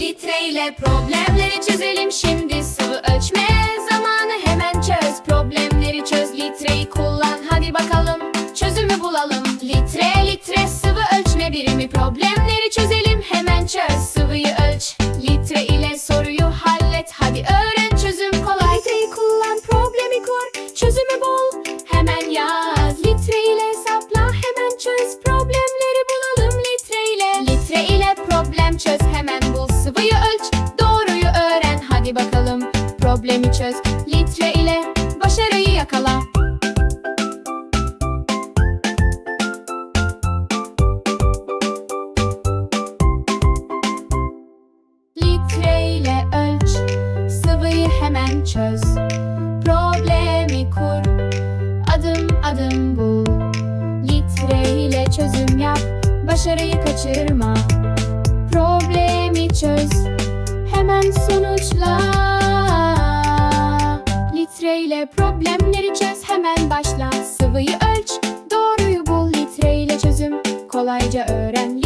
Litre ile problemleri çözelim. Şimdi Sıvı ölçme zamanı. Hemen çöz. Problemleri çöz. Litreyi kullan problemi çöz. Litre ile başarıyı yakala. Litre ile ölç. Sıvıyı hemen çöz. Problemi kur. Adım adım bul. Litre ile çözüm yap. Başarıyı kaçırma. Problemi çöz. Hemen sonuçla ile problemleri çöz hemen başla. Sıvıyı ölç, doğruyu bul litreyle çözüm. Kolayca öğren